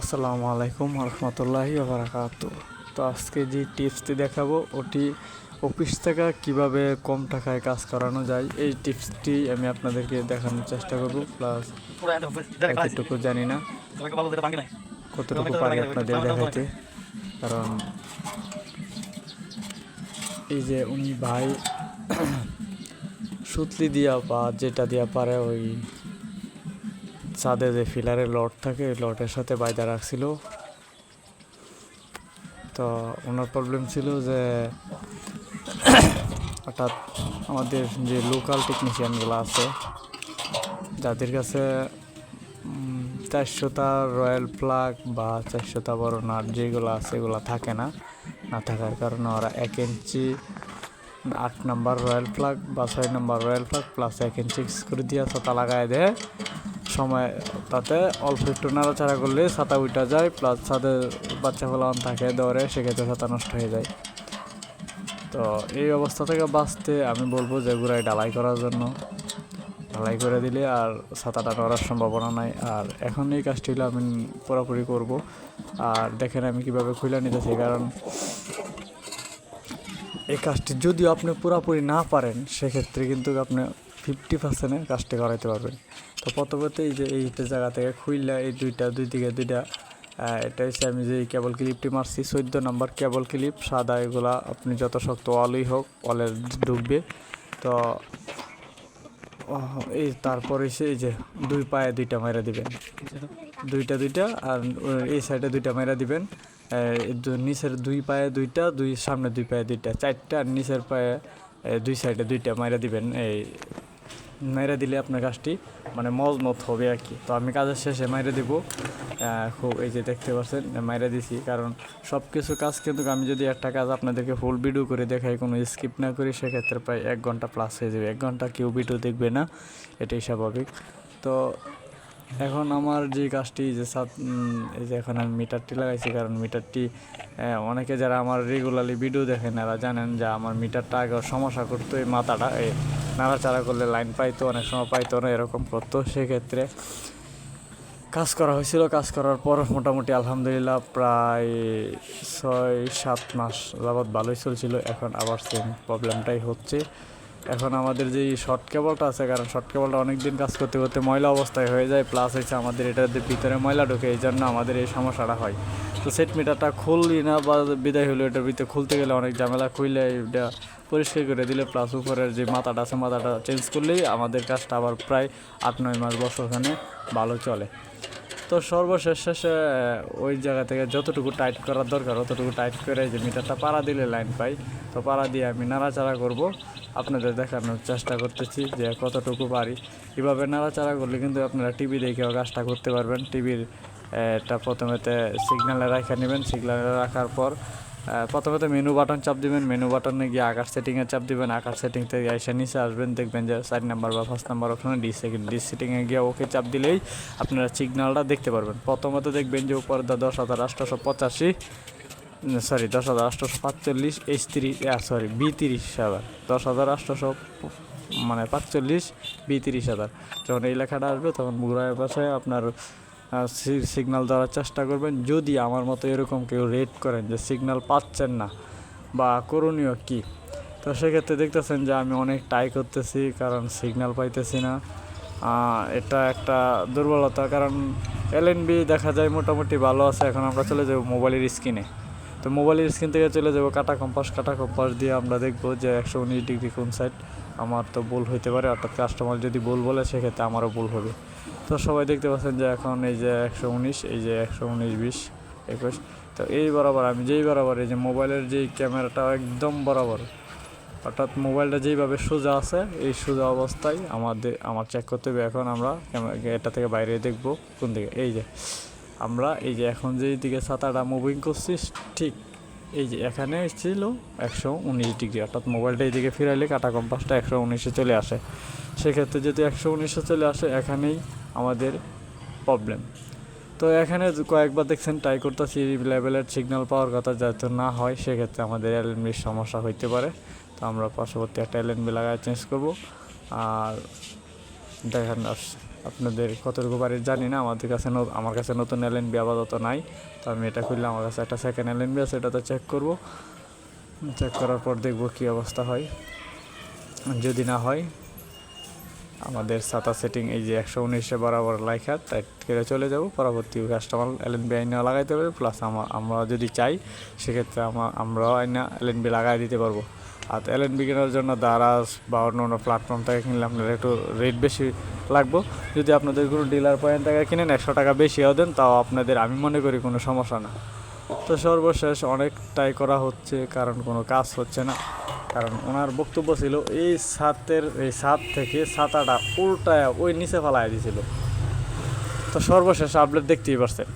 আসসালামু আলাইকুম রহমতুল্লাহি বারাকাত তো আজকে যে টিপসটি দেখাবো, ওটি অফিস থেকে কীভাবে কম টাকায় কাজ করানো যায়, এই টিপসটি আমি আপনাদেরকে দেখানোর চেষ্টা করব, প্লাস কতটুকু জানি না। কতটুকু পারি আপনাদের দেখাইতে কারণ এই যে উনি ভাই, সুতলি দিয়া বা যেটা দিয়া পারে ওই ছাদে যে ফিলারের লট থাকে লটের সাথে বাইদা রাখছিল। তো ওনার প্রবলেম ছিল যে, হঠাৎ আমাদের যে লোকাল টেকনিশিয়ানগুলো আছে, যাদের কাছে চারশোটা রয়্যাল প্লাগ বা চারশোটা বড় নাট যেগুলো আছে, এগুলো থাকে না। না থাকার কারণে ওরা এক ইঞ্চি আট নাম্বার রয়্যাল প্লাগ বা ছয় নাম্বার রয়্যাল প্লাগ প্লাস এক ইঞ্চি করে দিয়ে ছাতা লাগায় দেয়। সময় তাতে অল্প একটু নাড়াচাড়া করলে ছাতা উঠা যায় প্লাস ছাদের বাচ্চা ফলান থাকে, দৌড়ে, সেক্ষেত্রে ছাতা নষ্ট হয়ে যায়। তো এই অবস্থা থেকে বাঁচতে আমি বলব যে গুড়াই ডালাই করার জন্য। ঢালাই করে দিলে আর ছাতাটা নড়ার সম্ভাবনা নাই। আর এখন এই কাজটি আমি পুরোপুরি করব। আর দেখেন আমি কীভাবে খুলে নিতেছি, কারণ এই কাজটি যদিও আপনি পুরোপুরি না পারেন, সেক্ষেত্রে কিন্তু আপনি ফিফটি পার্সেন্টে কাজটি করাইতে পারবেন তো প্রথমত এই যে এই জায়গা থেকে খুললে এই দুইটা, দুই দিকে দুইটা এটা হচ্ছে আমি যে কেবল ক্লিপটি মারছি, চোদ্দ নম্বর কেবল ক্লিপ সাদা এগুলা আপনি যত শক্ত ওয়ালই হোক ওয়ালের ঢুকবে। তো এই তারপর এসে এই যে দুই পায়ে দুইটা মাইরা দিবেন। দুইটা দুইটা আর এই সাইডে দুইটা মাইরা দিবেন। নিচের দুই পায়ে দুইটা, দুই সামনে দুই পায়ে দুইটা, চারটা আর নিচের পায়ে দুই সাইডে দুইটা মাইরা দিবেন। এই মাইরা দিলে আপনার কাজটি মানে মজ মত হবে আর কি। তো আমি কাজের শেষে মাইরা দেবো। খুব এই যে দেখতে পাচ্ছেন মাইরা দিছি। কারণ সব কিছু কাজ কিন্তু আমি যদি একটা কাজ আপনাদেরকে ফুল ভিডিও করে দেখাই, কোনো স্কিপ না করি, সেক্ষেত্রে প্রায় এক ঘণ্টা প্লাস হয়ে যাবে। এক ঘণ্টা কেউ ভিডিও দেখবে না, এটাই স্বাভাবিক। তো এখন আমার যে কাজটি, যে সাত এই যে এখন আমি মিটারটি লাগাইছি, কারণ মিটারটি অনেকে যারা আমার রেগুলারলি ভিডিও দেখেন, এরা জানেন যে আমার মিটারটা আগে সমস্যা করতো, এই মাথাটা, এই নাড়াচাড়া করলে লাইন পাইতো, অনেক সময় পাইতো না, এরকম করতো। সেক্ষেত্রে কাজ করা হয়েছিল। কাজ করার পর মোটামুটি আলহামদুলিল্লাহ প্রায় ছয়, সাত মাস যাবৎ ভালোই চলছিল। এখন আবার সেম প্রবলেমটাই হচ্ছে। এখন আমাদের যে শর্ট কেবলটা আছে, কারণ শর্ট কেবলটা অনেক দিন কাজ করতে করতে ময়লা অবস্থায় হয়ে যায় প্লাস হচ্ছে আমাদের এটার ভিতরে ময়লা ঢোকে, এই জন্য আমাদের এই সমস্যাটা হয়। তো সেট মিটারটা খুললি না বা বিদায় হলো, এটার ভিতরে খুলতে গেলে অনেক ঝামেলা, খুললে এটা পরিষ্কার করে দিলে প্লাস উপরের যে মাথাটা আছে, মাথাটা চেঞ্জ করলেই আমাদের কাজটা আবার প্রায় আট, নয় মাস বছরখানে ভালো চলে। তো সর্বশেষ শেষে ওই জায়গা থেকে যতটুকু টাইট করার দরকার, অতটুকু টাইট করে যে মিটারটা পাড়া দিলে লাইন পাই, তো পাড়া দিয়ে আমি নাড়াচাড়া করব। আপনাদের দেখানোর চেষ্টা করতেছি যে কতটুকু পারি। এভাবে নাড়াচাড়া করলে কিন্তু আপনারা টিভি দেখেও কাজটা করতে পারবেন। টিভির এটা প্রথমেতে সিগনালে রাখা নেবেন। সিগনালে রাখার পর প্রথমে মেনু বাটন চাপ দিবেন। মেনু বাটনে গিয়ে আকার সেটিংয়ে চাপ দিবেন। আকার সেটিং থেকে এসে নিচে আসবেন। দেখবেন যে চার নাম্বার বা পাঁচ নাম্বার ওখানে ডি সেকেন্ড ডি সেটিংয়ে গিয়ে ওকে চাপ দিলেই আপনারা সিগন্যালটা দেখতে পারবেন। প্রথমত দেখবেন যে উপরে দশ হাজার আটশোশো পঁচাশি সরি দশ হাজার আটশোশো পাঁচচল্লিশ এইচ তিরিশ সরি বি তিরিশ হাজার। দশ হাজার আটশোশো মানে পাঁচচল্লিশ বি তিরিশ হাজার। যখন এই লেখাটা আসবে, তখন ঘুরায় পাশে আপনার সিগনাল দেওয়ার চেষ্টা করবেন। যদি আমার মতো এরকম কেউ রেড করেন যে সিগনাল পাচ্ছেন না, বা করণীয় কি? তো সেক্ষেত্রে দেখতেছেন যে আমি অনেক ট্রাই করতেছি, কারণ সিগনাল পাইতেছি না। এটা একটা দুর্বলতা, কারণ এলএনবি দেখা যায় মোটামুটি ভালো আছে। এখন আমরা চলে যাব মোবাইলের স্ক্রিনে তো মোবাইলের স্ক্রিন থেকে চলে যাব, কাটা কম্পাস কাটা কম্পাস দিয়ে আমরা দেখব যে একশো উনিশ ডিগ্রি কোন সাইড আমার তো ভুল হইতে পারে, অর্থাৎ কাস্টমার যদি ভুল বলে, সেক্ষেত্রে আমারও ভুল হবে। তো সবাই দেখতে পাচ্ছেন যে এখন এই যে একশো উনিশ, এই যে একশো উনিশ বিশ একুশ। তো এই বরাবর আমি যেই বরাবর, এই যে মোবাইলের যেই ক্যামেরাটা একদম বরাবর, অর্থাৎ মোবাইলটা যেইভাবে সোজা আছে, এই সোজা অবস্থায় আমাদের, আমার চেক করতে হবে। এখন আমরা এটা থেকে বাইরে দেখব, কোন দিকে? এই যে। আমরা এই যে এখন যেই দিকে ছাতাটা মুভিং করছি, ঠিক এই যে এখানে ছিল একশো উনিশ ডিগ্রি, অর্থাৎ মোবাইলটা এইদিকে ফিরাইলে কাটা কম্পাসটা একশো উনিশে চলে আসে। সেক্ষেত্রে যদি একশো উনিশে চলে আসে, এখানেই আমাদের প্রবলেম তো এখানে কয়েকবার দেখছেন ট্রাই করতেছি লেভেলের সিগন্যাল পাওয়ার কথা যাতে না হয়, সেক্ষেত্রে আমাদের এলএনবির সমস্যা হইতে পারে। তো আমরা পার্শ্ববর্তী একটা এলএনবি লাগায় চেঞ্জ করব। আর দেখেন আস- আপনাদের কতটুকু বাড়ি জানি না, আমাদের কাছে আমার কাছে নতুন এল এলএনবি আপাতত নাই। তো আমি এটা খুললে আমার কাছে একটা সেকেন্ড এল এলএনবি আছে এটা তো চেক করব। চেক করার পর দেখব কী অবস্থা হয়। যদি না হয়, আমাদের সাতা সেটিং এই যে একশো উনিশে বরাবর লাইখা টাইট করে চলে যাব। পরবর্তী কাস্টমার এলএন বি আইনা লাগাইতে পারবে প্লাস আমরা যদি চাই, সেক্ষেত্রে আমা আমরাও আইনা এলএন বি লাগাই দিতে পারব। আর এলএন বি কেনার জন্য দারাজ বা অন্য অন্য প্ল্যাটফর্ম থেকে কিনলে আপনার একটু রেট বেশি লাগবো। যদি আপনাদের কোনো ডিলার পয়েন্ট থেকে কিনেন, একশো টাকা বেশিও দেন, তাও আপনাদের আমি মনে করি কোনো সমস্যা না। তো সর্বশেষ অনেকটাই করা হচ্ছে, কারণ কোনো কাজ হচ্ছে না। কারণ ওনার বক্তব্য ছিল, এই ছাতের এই ছাদ থেকে ছাতাটা উল্টায় ওই নিচে ফেলায় দিছিল। তো সর্বশেষ আপডেট দেখতেই পারছেন।